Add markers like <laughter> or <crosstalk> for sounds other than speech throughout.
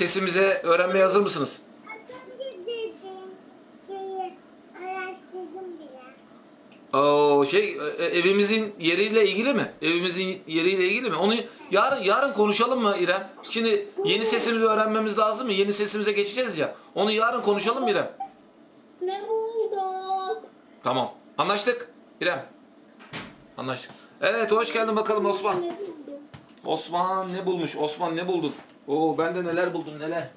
sesimize öğrenmeye hazır mısınız? Oo, şey e, evimizin yeriyle ilgili mi? Evimizin yeriyle ilgili mi? Onu yarın yarın konuşalım mı İrem? Şimdi yeni sesimizi öğrenmemiz lazım mı? Yeni sesimize geçeceğiz ya. Onu yarın konuşalım mı İrem? Ne bulduk? Tamam. Anlaştık İrem. Anlaştık. Evet hoş geldin bakalım Osman. Osman ne bulmuş? Osman ne buldun? Oo ben de neler buldum neler.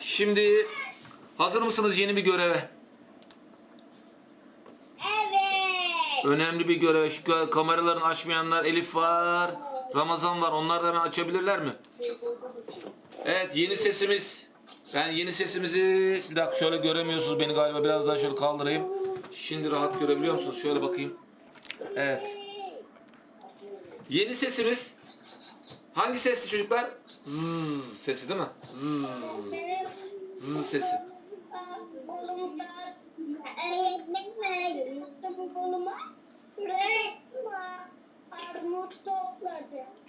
Şimdi hazır mısınız yeni bir göreve? Evet. Önemli bir görev. Şu kameralarını açmayanlar Elif var, Ramazan var. Onlar da hemen açabilirler mi? Evet yeni sesimiz. Ben yeni sesimizi bir dakika şöyle göremiyorsunuz beni galiba biraz daha şöyle kaldırayım. Şimdi rahat görebiliyor musunuz? Şöyle bakayım. Evet. Yeni sesimiz hangi sesli çocuklar? Zzz sesi değil mi? Zzz. Zzz sesi.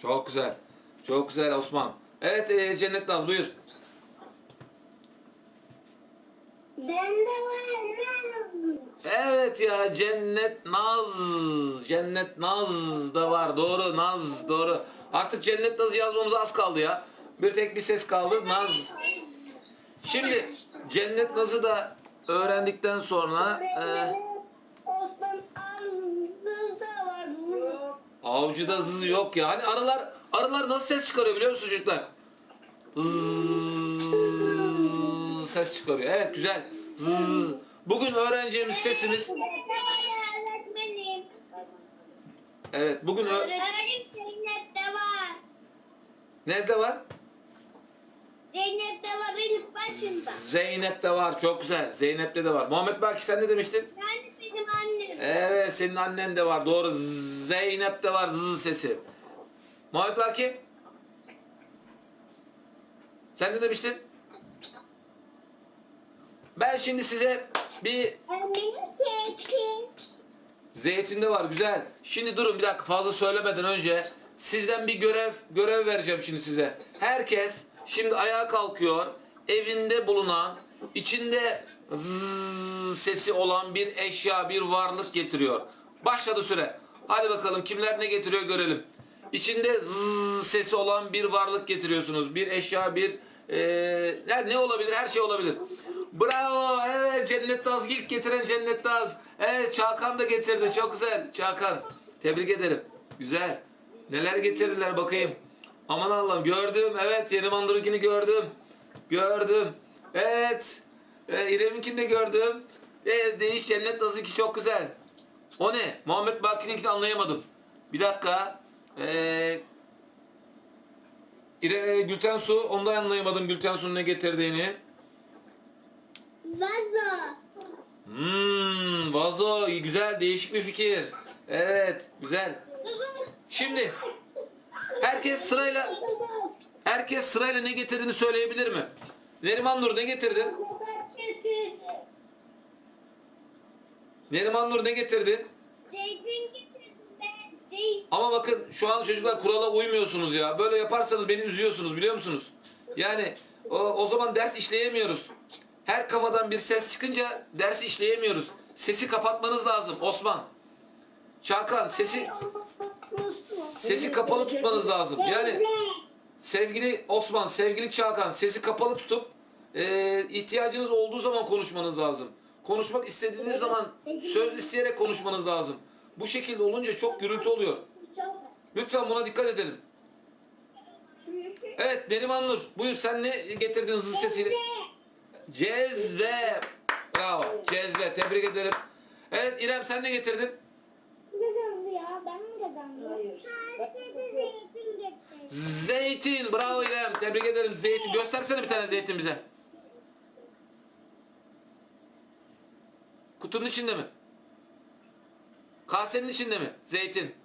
Çok güzel. Çok güzel Osman. Evet e, Cennet Naz buyur. Bende var naz. Evet ya Cennet Naz. Cennet Naz da var. Doğru Naz doğru. Artık Cennet Naz'ı yazmamıza az kaldı ya. Bir tek bir ses kaldı Naz. Şimdi Cennet Naz'ı da öğrendikten sonra e, avcıda zız yok ya. Hani arılar arılar nasıl ses çıkarıyor biliyor musun çocuklar? Zzzz ses çıkarıyor. Evet güzel. Zzzz. Bugün öğreneceğimiz sesimiz. Evet bugün Öğretmenim. Nerede var? Zeynep'te var ilk başında. Zeynep'te var. Çok güzel. Zeynep'te de var. Muhammed Baki sen ne demiştin? Yani benim annem. Evet senin annen de var. Doğru. Zeynep'te var zız sesi. Muhammed Baki? Sen ne demiştin? Ben şimdi size bir Benim sevgilim. zeytinde var güzel. Şimdi durun bir dakika fazla söylemeden önce sizden bir görev görev vereceğim şimdi size. Herkes şimdi ayağa kalkıyor. Evinde bulunan içinde zzzz sesi olan bir eşya, bir varlık getiriyor. Başladı süre. Hadi bakalım kimler ne getiriyor görelim. İçinde zzzz sesi olan bir varlık getiriyorsunuz. Bir eşya, bir her ne olabilir? Her şey olabilir. Bravo. Evet Cennet Daz ilk getiren Cennet Daz. Evet Çakan da getirdi. Çok güzel. Çakan. Tebrik ederim. Güzel. Neler getirdiler bakayım. Aman Allah'ım gördüm. Evet yeni mandurukini gördüm. Gördüm. Evet. E, İrem'inkini de gördüm. E, değiş Cennet Daz'ınki çok güzel. O ne? Muhammed Baki'ninkini anlayamadım. Bir dakika. Eee İre, Gülten Su, onu da anlayamadım Gülten Su'nun ne getirdiğini. Vazo. Hmm, vazo, güzel, değişik bir fikir. Evet, güzel. Şimdi, herkes sırayla, herkes sırayla ne getirdiğini söyleyebilir mi? Neriman Nur ne getirdin? Neriman Nur ne getirdin? Zeytin getirdim ben. Zeytin. Ama bakın şu an çocuklar kurala uymuyorsunuz ya. Böyle yaparsanız beni üzüyorsunuz biliyor musunuz? Yani o, o zaman ders işleyemiyoruz. Her kafadan bir ses çıkınca ders işleyemiyoruz. Sesi kapatmanız lazım Osman. Çakan sesi sesi kapalı tutmanız lazım. Yani sevgili Osman, sevgili Çakan sesi kapalı tutup e, ihtiyacınız olduğu zaman konuşmanız lazım. Konuşmak istediğiniz zaman söz isteyerek konuşmanız lazım. Bu şekilde olunca çok gürültü oluyor. Lütfen buna dikkat edelim. Evet Neriman Nur buyur sen ne getirdin hızlı sesiyle? Cezve. Bravo cezve tebrik ederim. Evet İrem sen ne getirdin? Kazandı ya. Ben mi kazandım? Hayır. Zeytin. Bravo İrem tebrik ederim zeytin. Göstersene bir tane zeytin bize. Kutunun içinde mi? Kasenin içinde mi? Zeytin.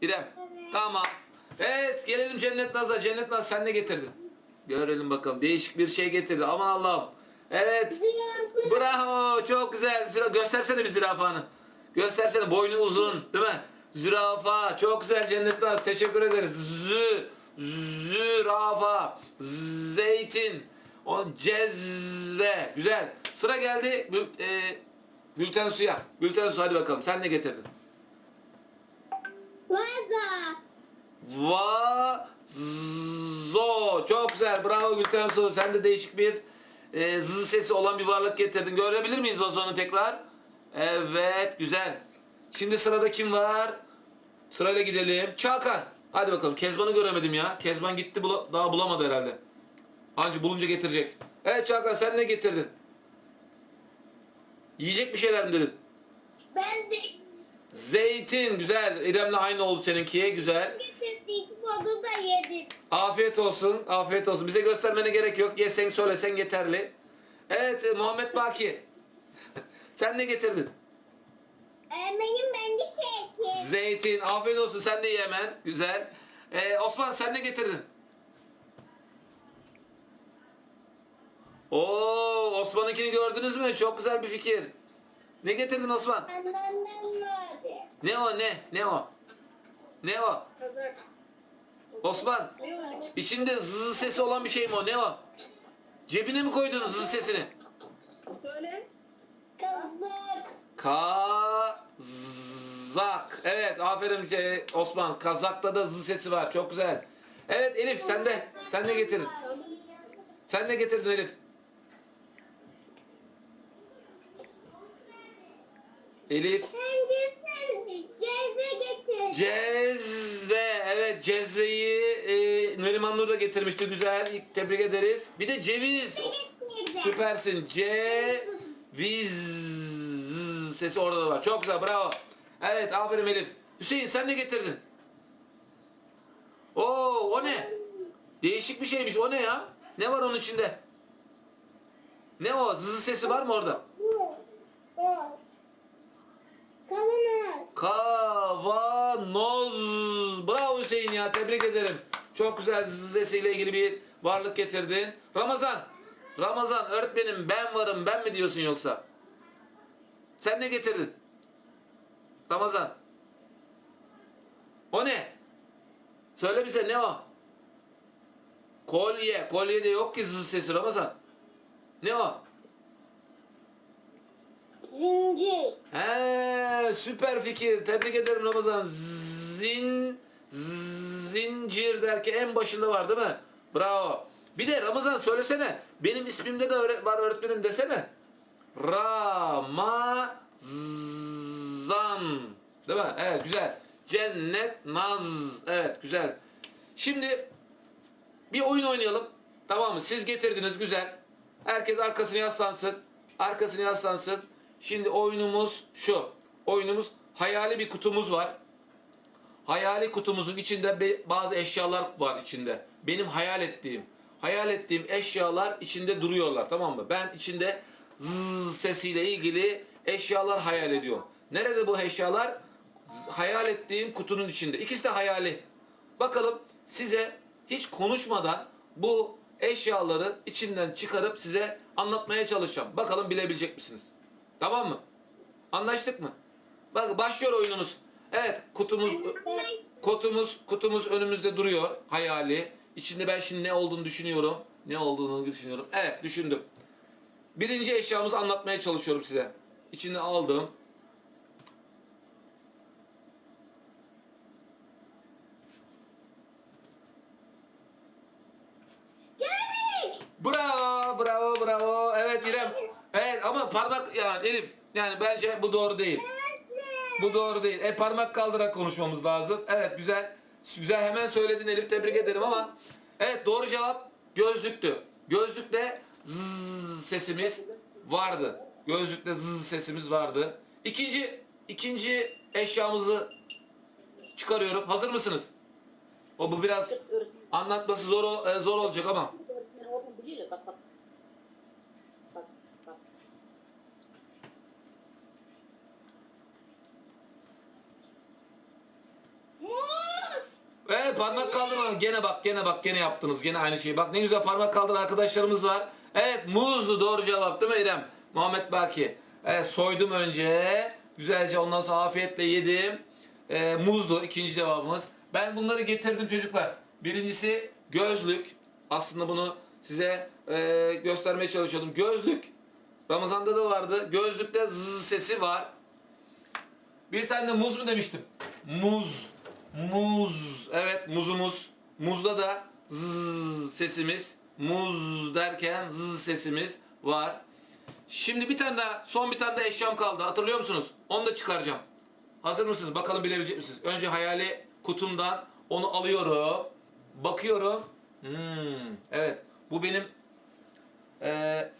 İrem. Evet. Tamam. Evet gelelim Cennet Naz'a. Cennet Naz sen ne getirdin? Görelim bakalım. Değişik bir şey getirdi. Aman Allah'ım. Evet. Bravo. Çok güzel. Göstersene bir zürafanı. Göstersene. Boynu uzun. Değil mi? Zürafa. Çok güzel Cennet Naz. Teşekkür ederiz. Zü. zürafa, zeytin, o cezve. Güzel. Sıra geldi bül, e, Gülten Su'ya. Gülten Su hadi bakalım. Sen ne getirdin? Vaza. Vazo. Çok güzel. Bravo Gülten Su. Sen de değişik bir e, zı sesi olan bir varlık getirdin. Görebilir miyiz vazonu tekrar? Evet. Güzel. Şimdi sırada kim var? Sırayla gidelim. Çakan. Hadi bakalım. Kezban'ı göremedim ya. Kezban gitti bula- daha bulamadı herhalde. Anca bulunca getirecek. Evet Çakan sen ne getirdin? Yiyecek bir şeyler mi dedin? Ben zeytin Zeytin. Güzel. İrem'le aynı oldu seninkiye. Güzel. getirdik. Onu da yedim. Afiyet olsun, afiyet olsun. Bize göstermene gerek yok. Yesen söylesen yeterli. Evet Muhammed Baki. <laughs> sen ne getirdin? Benim ben de zeytin. Zeytin. Afiyet olsun. Sen de ye hemen. Güzel. Ee, Osman sen ne getirdin? Oo, Osman'ınkini gördünüz mü? Çok güzel bir fikir. Ne getirdin Osman? Ne o ne? Ne o? Ne o? Osman. İçinde zız sesi olan bir şey mi o? Ne o? Cebine mi koydun zız sesini? Söyle. Kazak. Evet aferin Ce- Osman. Kazakta da zı sesi var. Çok güzel. Evet Elif sen de. Sen ne getirdin? Sen ne getirdin Elif? Elif. Cezve. Evet cezveyi e, Neriman Nur da getirmişti. Güzel. Tebrik ederiz. Bir de ceviz. Süpersin. Ceviz sesi orada da var. Çok güzel. Bravo. Evet aferin Elif. Hüseyin sen ne getirdin? Oo o ne? Değişik bir şeymiş. O ne ya? Ne var onun içinde? Ne o? Zızı sesi var mı orada? Kavanoz. Bravo Hüseyin ya. Tebrik ederim. Çok güzel zızı sesiyle ilgili bir varlık getirdin. Ramazan. Ramazan öğretmenim ben varım ben mi diyorsun yoksa? Sen ne getirdin? Ramazan. O ne? Söyle bize ne o? Kolye. Kolye de yok ki zız sesi Ramazan. Ne o? Zincir. He, süper fikir. Tebrik ederim Ramazan. Zin zincir derken en başında var değil mi? Bravo. Bir de Ramazan söylesene. Benim ismimde de öğre- var öğretmenim desene. Ramazan. Değil mi? Evet güzel. Cennet naz. Evet güzel. Şimdi bir oyun oynayalım. Tamam mı? Siz getirdiniz güzel. Herkes arkasını yaslansın. Arkasını yaslansın. Şimdi oyunumuz şu. Oyunumuz hayali bir kutumuz var. Hayali kutumuzun içinde bazı eşyalar var içinde. Benim hayal ettiğim, hayal ettiğim eşyalar içinde duruyorlar tamam mı? Ben içinde zzz sesiyle ilgili eşyalar hayal ediyorum. Nerede bu eşyalar? Hayal ettiğim kutunun içinde. İkisi de hayali. Bakalım size hiç konuşmadan bu eşyaları içinden çıkarıp size anlatmaya çalışacağım. Bakalım bilebilecek misiniz? Tamam mı? Anlaştık mı? Bak başlıyor oyunumuz. Evet kutumuz kutumuz kutumuz önümüzde duruyor hayali. İçinde ben şimdi ne olduğunu düşünüyorum. Ne olduğunu düşünüyorum. Evet düşündüm. Birinci eşyamızı anlatmaya çalışıyorum size. İçine aldım. Gömlek. Bravo, bravo, bravo. Evet İrem. Evet ama parmak yani Elif. Yani bence bu doğru değil. Bu doğru değil. E parmak kaldırarak konuşmamız lazım. Evet güzel. Güzel hemen söyledin Elif tebrik ederim ama evet doğru cevap gözlüktü. Gözlükte zzz sesimiz vardı. Gözlükte zzz sesimiz vardı. İkinci ikinci eşyamızı çıkarıyorum. Hazır mısınız? O bu biraz anlatması zor e, zor olacak ama. Evet parmak kaldırma. Gene bak gene bak gene yaptınız. Gene aynı şeyi. Bak ne güzel parmak kaldıran arkadaşlarımız var. Evet muzlu doğru cevap değil mi İrem? Muhammed Baki. Evet soydum önce. Güzelce ondan sonra afiyetle yedim. Ee, muzlu ikinci cevabımız. Ben bunları getirdim çocuklar. Birincisi gözlük. Aslında bunu size e, göstermeye çalışıyordum. Gözlük. Ramazan'da da vardı. Gözlükte zzz sesi var. Bir tane de muz mu demiştim? Muz. Muz. Evet muzumuz. Muzda da zzz sesimiz. Muz derken zzz sesimiz var. Şimdi bir tane daha, son bir tane daha eşyam kaldı. Hatırlıyor musunuz? Onu da çıkaracağım. Hazır mısınız? Bakalım bilebilecek misiniz? Önce hayali kutumdan onu alıyorum. Bakıyorum. Hmm, evet. Bu benim eee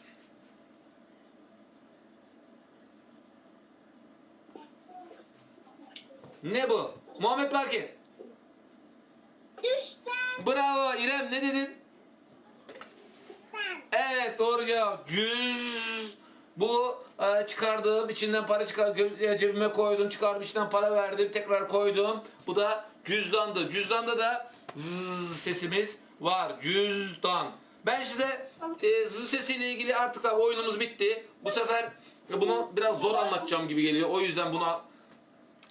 Ne bu? Muhammed Baki. Düşten. Bravo İrem ne dedin? Evet doğru cevap. Cüz. Bu e, çıkardığım içinden para çıkar gö- cebime koydum çıkardım içinden para verdim tekrar koydum. Bu da cüzdandı. Cüzdanda da zzz sesimiz var. Cüzdan. Ben size e, zzz sesiyle ilgili artık abi oyunumuz bitti. Bu sefer bunu biraz zor anlatacağım gibi geliyor. O yüzden buna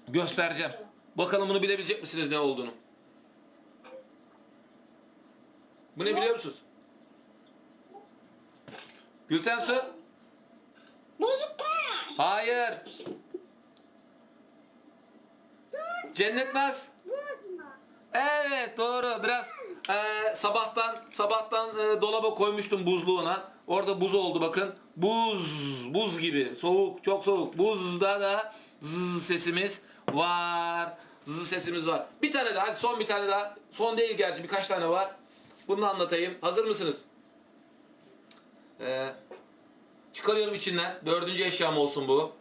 göstereceğim. Bakalım bunu bilebilecek misiniz ne olduğunu? Bu ne biliyor musunuz? Gülten Su? Bozuk para. Hayır. Cennet Naz? Evet doğru. Biraz eee, sabahtan sabahtan eee, dolaba koymuştum buzluğuna. Orada buz oldu bakın. Buz, buz gibi. Soğuk, çok soğuk. Buzda da zzz sesimiz var. Zzz sesimiz var. Bir tane daha. Hadi son bir tane daha. Son değil gerçi birkaç tane var. Bunu anlatayım. Hazır mısınız? Eee, çıkarıyorum içinden. Dördüncü eşyam olsun bu.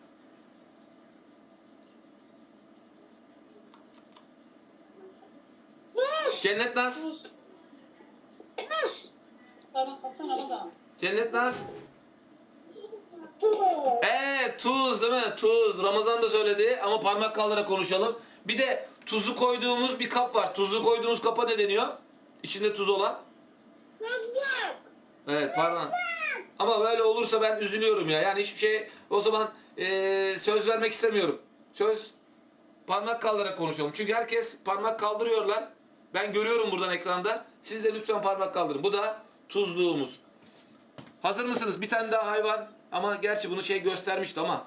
Buz. Cennet Naz? Ramazan. Cennet Naz? Tuz. Evet tuz değil mi? Tuz. Ramazan da söyledi ama parmak kaldırarak konuşalım. Bir de tuzu koyduğumuz bir kap var. Tuzu koyduğumuz kapa ne deniyor? İçinde tuz olan. Buzluk. Evet pardon. Ama böyle olursa ben üzülüyorum ya. Yani hiçbir şey o zaman eee, söz vermek istemiyorum. Söz parmak kaldırarak konuşalım. Çünkü herkes parmak kaldırıyorlar. Ben görüyorum buradan ekranda. Siz de lütfen parmak kaldırın. Bu da tuzluğumuz. Hazır mısınız? Bir tane daha hayvan. Ama gerçi bunu şey göstermişti ama.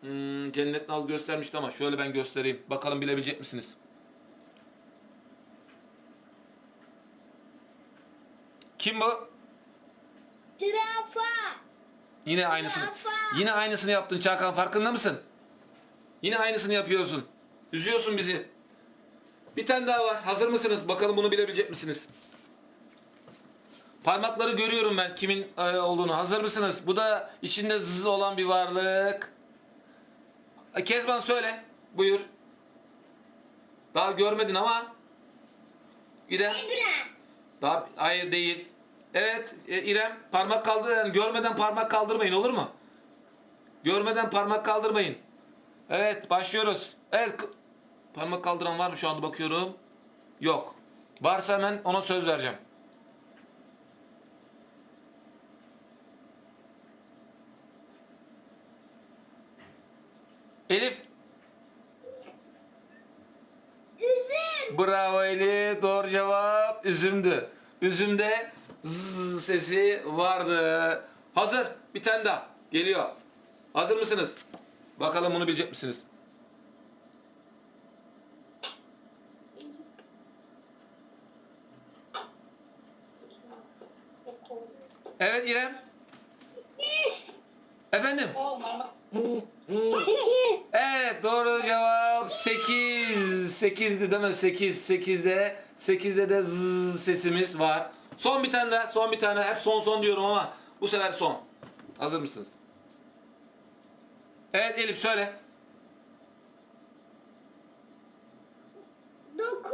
Hmm, Cennet Naz göstermişti ama şöyle ben göstereyim. Bakalım bilebilecek misiniz? Kim bu? Zürafa. Yine aynısını. Zürafa. Yine aynısını yaptın Çakan farkında mısın? Yine aynısını yapıyorsun. Üzüyorsun bizi. Bir tane daha var. Hazır mısınız? Bakalım bunu bilebilecek misiniz? Parmakları görüyorum ben kimin e, olduğunu. Hazır mısınız? Bu da içinde zız olan bir varlık. E, Kezban söyle. Buyur. Daha görmedin ama. İrem. İbrahim. Daha hayır değil. Evet e, İrem parmak kaldır yani görmeden parmak kaldırmayın olur mu? Görmeden parmak kaldırmayın. Evet başlıyoruz. Evet parmak kaldıran var mı şu anda bakıyorum. Yok. Varsa hemen ona söz vereceğim. Elif. Üzüm. Bravo Elif. Doğru cevap üzümdü. Üzümde zzz sesi vardı. Hazır. Bir tane daha. Geliyor. Hazır mısınız? Bakalım bunu bilecek misiniz? Evet İrem. Beş. Efendim? Evet doğru cevap 8. 8'di değil mi? 8. 8'de 8'de de zzz sesimiz var. Son bir tane daha. Son bir tane. Hep son son diyorum ama bu sefer son. Hazır mısınız? Evet Elif söyle. Dokuz.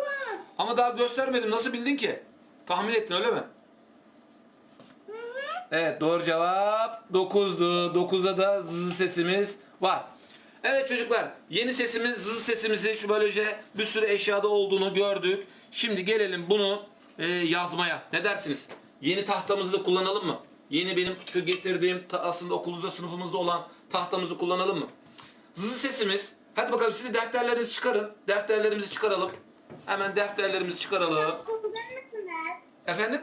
Ama daha göstermedim. Nasıl bildin ki? Tahmin ettin öyle mi? Hı hı. Evet doğru cevap 9'du. 9'da da zzz sesimiz var. Evet çocuklar yeni sesimiz zzz sesimizi şu böylece bir sürü eşyada olduğunu gördük. Şimdi gelelim bunu e, yazmaya. Ne dersiniz? Yeni tahtamızı da kullanalım mı? Yeni benim şu getirdiğim aslında okulumuzda sınıfımızda olan tahtamızı kullanalım mı? Zzz sesimiz. Hadi bakalım siz de defterlerinizi çıkarın. Defterlerimizi çıkaralım. Hemen defterlerimizi çıkaralım. Kullanalım. Efendim?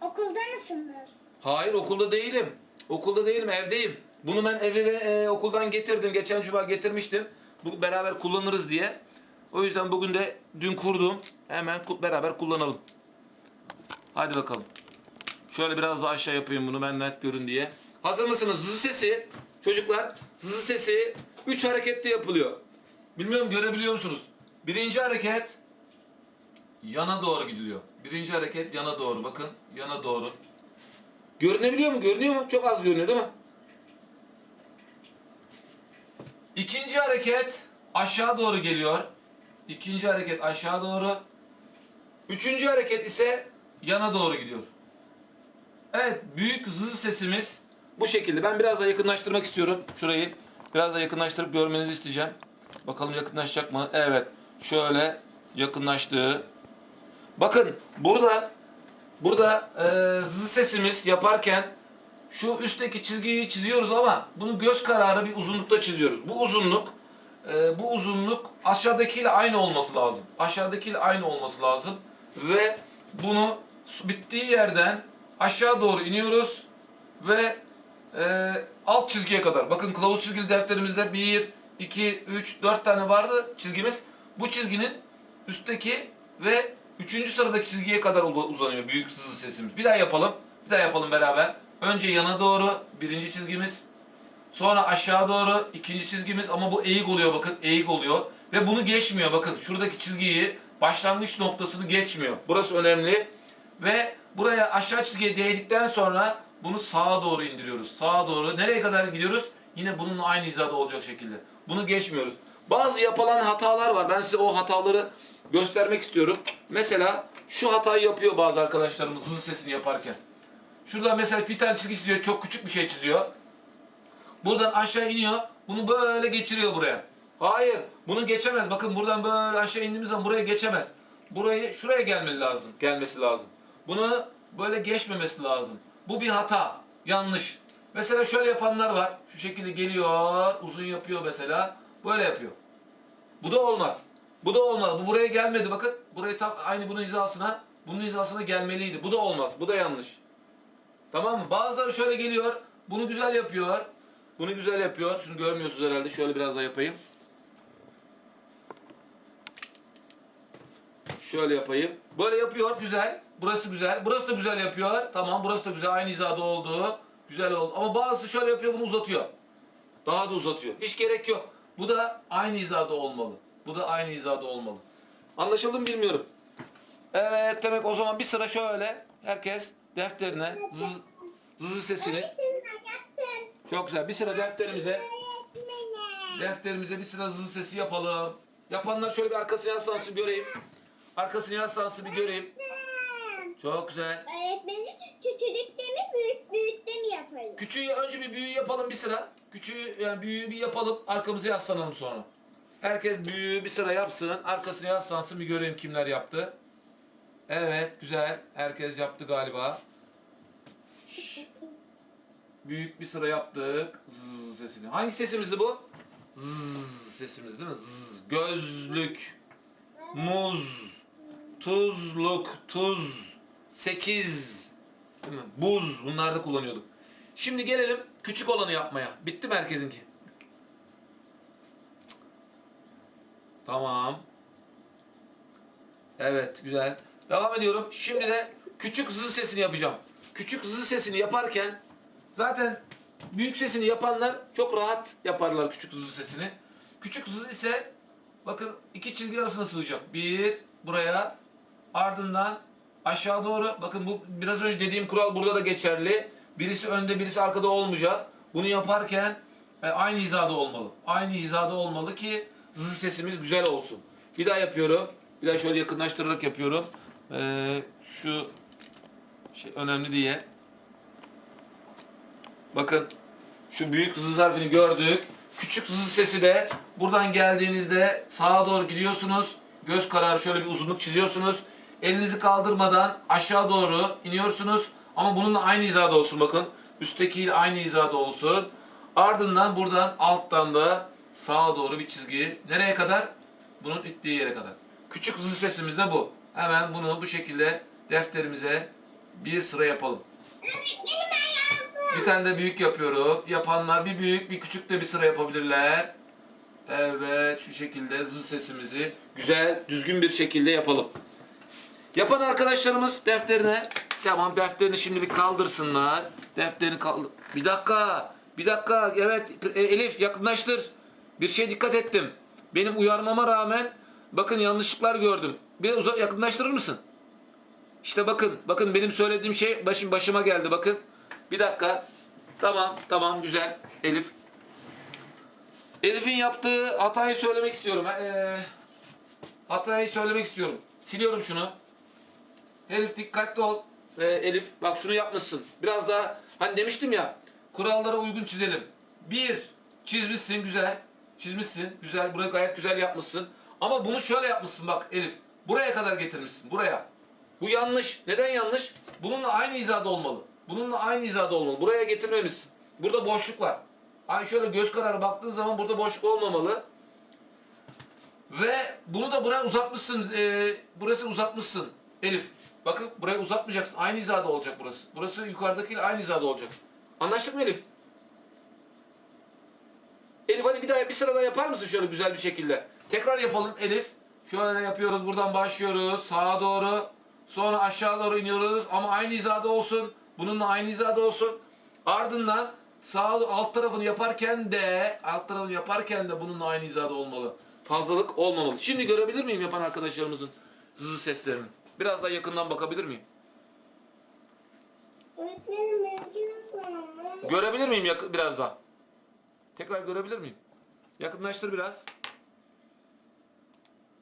Okulda mısınız? Hayır okulda değilim. Okulda değilim evdeyim. Bunu ben eve ve e, okuldan getirdim. Geçen cuma getirmiştim. Bu beraber kullanırız diye. O yüzden bugün de dün kurdum. Hemen beraber kullanalım. Hadi bakalım. Şöyle biraz daha aşağı yapayım bunu ben net görün diye. Hazır mısınız? Zızı sesi. Çocuklar zızı sesi 3 harekette yapılıyor. Bilmiyorum görebiliyor musunuz? Birinci hareket yana doğru gidiliyor. Birinci hareket yana doğru. Bakın yana doğru. Görünebiliyor mu? Görünüyor mu? Çok az görünüyor değil mi? İkinci hareket aşağı doğru geliyor. İkinci hareket aşağı doğru. Üçüncü hareket ise yana doğru gidiyor. Evet, büyük zız sesimiz bu şekilde. Ben biraz da yakınlaştırmak istiyorum şurayı. Biraz da yakınlaştırıp görmenizi isteyeceğim. Bakalım yakınlaşacak mı? Evet, şöyle yakınlaştı. Bakın burada burada e, zız sesimiz yaparken şu üstteki çizgiyi çiziyoruz ama bunu göz kararı bir uzunlukta çiziyoruz. Bu uzunluk e, bu uzunluk aşağıdakiyle aynı olması lazım. Aşağıdakiyle aynı olması lazım ve bunu bittiği yerden aşağı doğru iniyoruz ve e, alt çizgiye kadar. Bakın kılavuz çizgili defterimizde 1, 2, 3, 4 tane vardı çizgimiz. Bu çizginin üstteki ve üçüncü sıradaki çizgiye kadar uza- uzanıyor büyük hızlı sesimiz. Bir daha yapalım. Bir daha yapalım beraber. Önce yana doğru birinci çizgimiz. Sonra aşağı doğru ikinci çizgimiz ama bu eğik oluyor bakın eğik oluyor. Ve bunu geçmiyor bakın şuradaki çizgiyi başlangıç noktasını geçmiyor. Burası önemli. Ve buraya aşağı çizgiye değdikten sonra bunu sağa doğru indiriyoruz. Sağa doğru. Nereye kadar gidiyoruz? Yine bununla aynı hizada olacak şekilde. Bunu geçmiyoruz. Bazı yapılan hatalar var. Ben size o hataları göstermek istiyorum. Mesela şu hatayı yapıyor bazı arkadaşlarımız hızlı sesini yaparken. Şurada mesela bir tane çizgi çiziyor. Çok küçük bir şey çiziyor. Buradan aşağı iniyor. Bunu böyle geçiriyor buraya. Hayır. Bunu geçemez. Bakın buradan böyle aşağı indiğimiz zaman buraya geçemez. Burayı şuraya gelmesi lazım. Gelmesi lazım. Bunu böyle geçmemesi lazım. Bu bir hata. Yanlış. Mesela şöyle yapanlar var. Şu şekilde geliyor. Uzun yapıyor mesela. Böyle yapıyor. Bu da olmaz. Bu da olmaz. Bu buraya gelmedi bakın. Buraya tam aynı bunun hizasına, bunun hizasına gelmeliydi. Bu da olmaz. Bu da yanlış. Tamam mı? Bazıları şöyle geliyor. Bunu güzel yapıyor. Bunu güzel yapıyor. Şunu görmüyorsunuz herhalde. Şöyle biraz daha yapayım. Şöyle yapayım. Böyle yapıyor. Güzel. Burası güzel. Burası da güzel yapıyor. Tamam. Burası da güzel. Aynı hizada oldu. Güzel oldu. Ama bazısı şöyle yapıyor. Bunu uzatıyor. Daha da uzatıyor. Hiç gerek yok. Bu da aynı hizada olmalı. Bu da aynı hizada olmalı. Anlaşıldı mı bilmiyorum. Evet demek o zaman bir sıra şöyle herkes defterine zız, zızı sesini. Çok güzel bir sıra defterimize defterimize bir sıra zızı sesi yapalım. Yapanlar şöyle bir arkasını yaslansın göreyim. Arkasını yaslansın bir göreyim. Çok güzel. Öğretmenim küçülükte mi büyük büyükte mi yaparım? Küçüğü önce bir büyüğü yapalım bir sıra. Küçüğü yani büyüğü bir yapalım. Arkamıza yaslanalım sonra. Herkes büyüğü bir sıra yapsın. Arkasına yaslansın bir göreyim kimler yaptı. Evet güzel. Herkes yaptı galiba. <laughs> Büyük bir sıra yaptık. Zzz sesini. Hangi sesimizdi bu? Zzz sesimiz değil mi? Zzz. Gözlük. Muz. Tuzluk. Tuz. Sekiz. Değil mi? Buz. Bunlarda kullanıyorduk. Şimdi gelelim küçük olanı yapmaya. Bitti mi herkesinki? Tamam. Evet güzel. Devam ediyorum. Şimdi de küçük zı sesini yapacağım. Küçük zı sesini yaparken zaten büyük sesini yapanlar çok rahat yaparlar küçük zı sesini. Küçük zı ise bakın iki çizgi arasına sığacak. Bir buraya ardından aşağı doğru bakın bu biraz önce dediğim kural burada da geçerli. Birisi önde birisi arkada olmayacak. Bunu yaparken e, aynı hizada olmalı. Aynı hizada olmalı ki zı sesimiz güzel olsun. Bir daha yapıyorum. Bir daha şöyle yakınlaştırarak yapıyorum. Ee, şu şey önemli diye. Bakın şu büyük zız harfini gördük. Küçük zız sesi de buradan geldiğinizde sağa doğru gidiyorsunuz. Göz kararı şöyle bir uzunluk çiziyorsunuz. Elinizi kaldırmadan aşağı doğru iniyorsunuz. Ama bununla aynı hizada olsun bakın. Üsttekiyle aynı hizada olsun. Ardından buradan alttan da sağa doğru bir çizgi. Nereye kadar? Bunun ittiği yere kadar. Küçük zız sesimiz de bu. Hemen bunu bu şekilde defterimize bir sıra yapalım. Öğretmenim ben yaptım. Bir tane de büyük yapıyorum. Yapanlar bir büyük bir küçük de bir sıra yapabilirler. Evet şu şekilde zız sesimizi güzel düzgün bir şekilde yapalım. Yapan arkadaşlarımız defterine tamam defterini şimdilik kaldırsınlar. Defterini kaldır. Bir dakika. Bir dakika. Evet e, Elif yakınlaştır. Bir şey dikkat ettim. Benim uyarmama rağmen bakın yanlışlıklar gördüm. Bir uza yakınlaştırır mısın? İşte bakın, bakın benim söylediğim şey başım başıma geldi bakın. Bir dakika. Tamam, tamam güzel. Elif. Elif'in yaptığı hatayı söylemek istiyorum. Ee, hatayı söylemek istiyorum. Siliyorum şunu. Elif dikkatli ol. Ee, Elif bak şunu yapmışsın. Biraz daha hani demiştim ya kurallara uygun çizelim. Bir çizmişsin güzel. Çizmişsin güzel. Burayı gayet güzel yapmışsın. Ama bunu şöyle yapmışsın bak Elif. Buraya kadar getirmişsin. Buraya. Bu yanlış. Neden yanlış? Bununla aynı hizada olmalı. Bununla aynı hizada olmalı. Buraya getirmemişsin. Burada boşluk var. Ay şöyle göz kararı baktığın zaman burada boşluk olmamalı. Ve bunu da buraya uzatmışsın. E, burası uzatmışsın Elif. Bakın buraya uzatmayacaksın. Aynı hizada olacak burası. Burası yukarıdakiyle aynı hizada olacak. Anlaştık mı Elif? Elif hadi bir daha bir sıra daha yapar mısın şöyle güzel bir şekilde? Tekrar yapalım Elif. Şöyle yapıyoruz. Buradan başlıyoruz. Sağa doğru. Sonra aşağı doğru iniyoruz. Ama aynı hizada olsun. Bununla aynı hizada olsun. Ardından sağ alt tarafını yaparken de alt tarafını yaparken de bununla aynı hizada olmalı. Fazlalık olmamalı. Şimdi görebilir miyim yapan arkadaşlarımızın zızı seslerini? Biraz daha yakından bakabilir miyim? Öğretmenim benimki nasıl ama? Görebilir miyim yak- biraz daha? Tekrar görebilir miyim? Yakınlaştır biraz.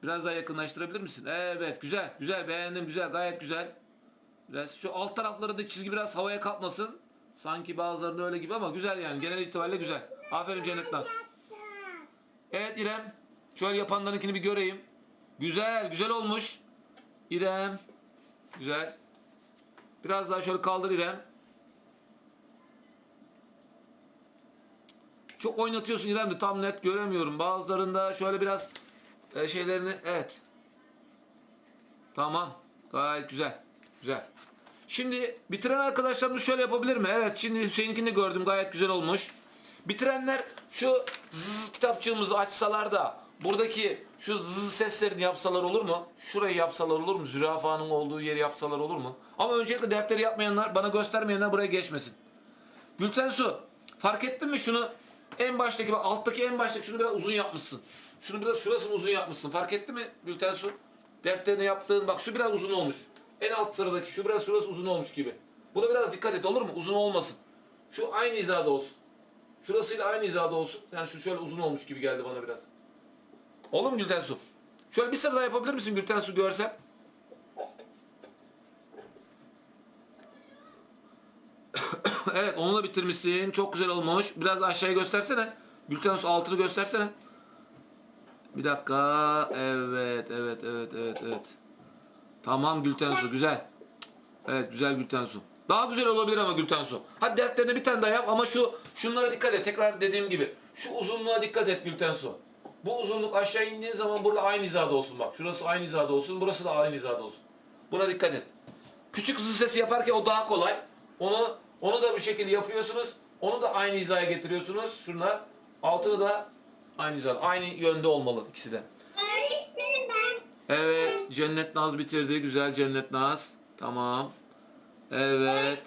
Biraz daha yakınlaştırabilir misin? Evet, güzel, güzel, beğendim, güzel, gayet güzel. Biraz şu alt taraflarında çizgi biraz havaya kalkmasın. Sanki bazılarında öyle gibi ama güzel yani. Genel itibariyle güzel. Aferin Cennet Naz. Evet İrem. Şöyle yapanlarınkini bir göreyim. Güzel, güzel olmuş. İrem. Güzel. Biraz daha şöyle kaldır İrem. Çok oynatıyorsun İrem de tam net göremiyorum. Bazılarında şöyle biraz e, şeylerini evet. Tamam. Gayet güzel. Güzel. Şimdi bitiren arkadaşlarımız şöyle yapabilir mi? Evet şimdi Hüseyin'inkini gördüm gayet güzel olmuş. Bitirenler şu zzz kitapçığımızı açsalar da buradaki şu zzz seslerini yapsalar olur mu? Şurayı yapsalar olur mu? Zürafanın olduğu yeri yapsalar olur mu? Ama öncelikle defteri yapmayanlar, bana göstermeyenler buraya geçmesin. Gülten Su, fark ettin mi şunu? En baştaki, bak alttaki en baştaki şunu biraz uzun yapmışsın. Şunu biraz şurasını uzun yapmışsın. Fark etti mi Gülten Su? Defterini yaptığın, bak şu biraz uzun olmuş. En alt sıradaki şu biraz şurası uzun olmuş gibi. Buna biraz dikkat et olur mu? Uzun olmasın. Şu aynı hizada olsun. Şurasıyla aynı hizada olsun. Yani şu şöyle uzun olmuş gibi geldi bana biraz. Olur mu Gülten Su? Şöyle bir sıra daha yapabilir misin Gülten Su görsem? <coughs> evet onu da bitirmişsin. Çok güzel olmuş. Biraz aşağıya göstersene. Gülten Su altını göstersene. Bir dakika. Evet, evet, evet, evet, evet. Tamam Gülten Su güzel. Evet güzel Gülten Su. Daha güzel olabilir ama Gülten Su. Hadi defterine bir tane daha yap ama şu şunlara dikkat et. Tekrar dediğim gibi. Şu uzunluğa dikkat et Gülten Su. Bu uzunluk aşağı indiğin zaman burada aynı hizada olsun bak. Şurası aynı hizada olsun. Burası da aynı hizada olsun. Buna dikkat et. Küçük hızlı sesi yaparken o daha kolay. Onu onu da bir şekilde yapıyorsunuz. Onu da aynı hizaya getiriyorsunuz. Şunlar. Altını da aynı hizada. Aynı yönde olmalı ikisi de. Evet, Cennet Naz bitirdi. Güzel Cennet Naz. Tamam. Evet.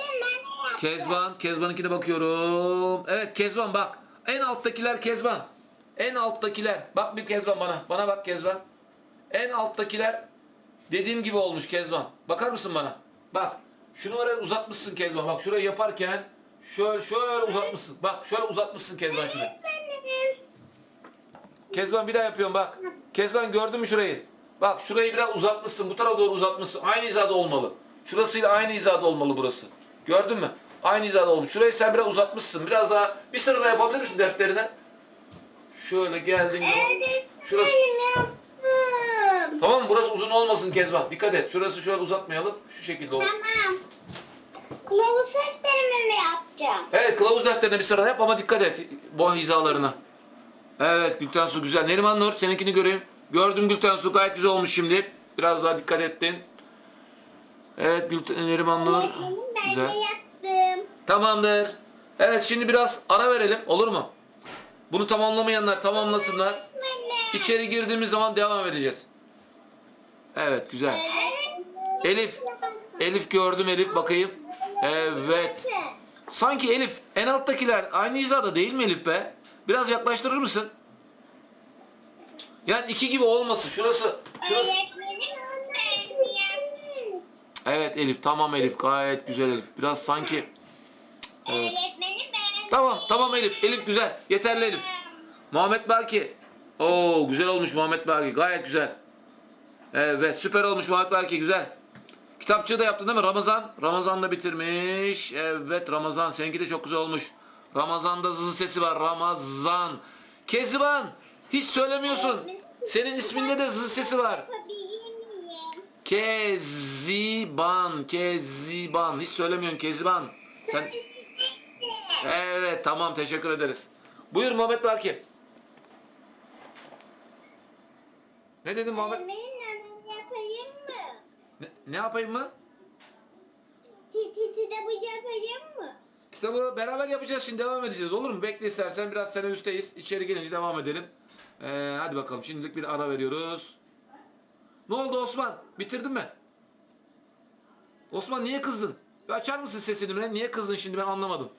Kezban, Kezban'ınkine bakıyorum. Evet Kezban bak. En alttakiler Kezban. En alttakiler. Bak bir Kezban bana. Bana bak Kezban. En alttakiler dediğim gibi olmuş Kezban. Bakar mısın bana? Bak. Şunu oraya uzatmışsın Kezban. Bak şurayı yaparken şöyle şöyle uzatmışsın. Bak şöyle uzatmışsın Kezban. Öğretmenim. Kezban bir daha yapıyorum bak. Kezban gördün mü şurayı? Bak şurayı biraz uzatmışsın. Bu tarafa doğru uzatmışsın. Aynı hizada olmalı. Şurasıyla aynı hizada olmalı burası. Gördün mü? Aynı hizada olmuş. Şurayı sen biraz uzatmışsın. Biraz daha bir sıra daha yapabilir misin defterine? Şöyle geldin. Şurası. Öğretmenim yaptım. Tamam mı? Burası uzun olmasın Kezban. Dikkat et. Şurası şöyle uzatmayalım. Şu şekilde olur. Tamam. Kılavuz defterimi mi yapacağım? Evet kılavuz defterine bir sıra yap ama dikkat et bu hizalarına. Evet Gülten Su güzel. Neriman Nur seninkini göreyim. Gördüm Gülten Su gayet güzel olmuş şimdi. Biraz daha dikkat ettin. Evet Gülten Neriman Nur. Güzel. Tamamdır. Evet şimdi biraz ara verelim olur mu? Bunu tamamlamayanlar tamamlasınlar. İçeri girdiğimiz zaman devam edeceğiz. Evet güzel. Elif. Elif gördüm Elif bakayım. Evet. Sanki Elif en alttakiler aynı hizada değil mi Elif be? Biraz yaklaştırır mısın? Yani iki gibi olmasın. Şurası. Şurası. Evet Elif tamam Elif gayet güzel Elif. Biraz sanki. Evet. Tamam tamam Elif. Elif güzel. Yeterli Elif. Muhammed Belki. Oo güzel olmuş Muhammed Belki. Gayet güzel. Evet süper olmuş Muhammed Belki güzel. Kitapçığı da yaptın değil mi? Ramazan. Ramazan da bitirmiş. Evet Ramazan. Seninki de çok güzel olmuş. Ramazan'da zı sesi var. Ramazan. Keziban. Hiç söylemiyorsun. Senin isminde de zı sesi var. Keziban. Keziban. Hiç söylemiyorsun Keziban. Sen... Evet tamam teşekkür ederiz. Buyur Muhammed Belki. Ne dedin Muhammed? Yapayım mı? Ne, ne yapayım mı? Bu yapayım mı? Kitabı beraber yapacağız şimdi devam edeceğiz olur mu? Bekle istersen biraz teneffüsteyiz. İçeri gelince devam edelim. Ee, hadi bakalım şimdilik bir ara veriyoruz. Ne oldu Osman? Bitirdin mi? Osman niye kızdın? Açar mısın sesini? Niye kızdın şimdi ben anlamadım.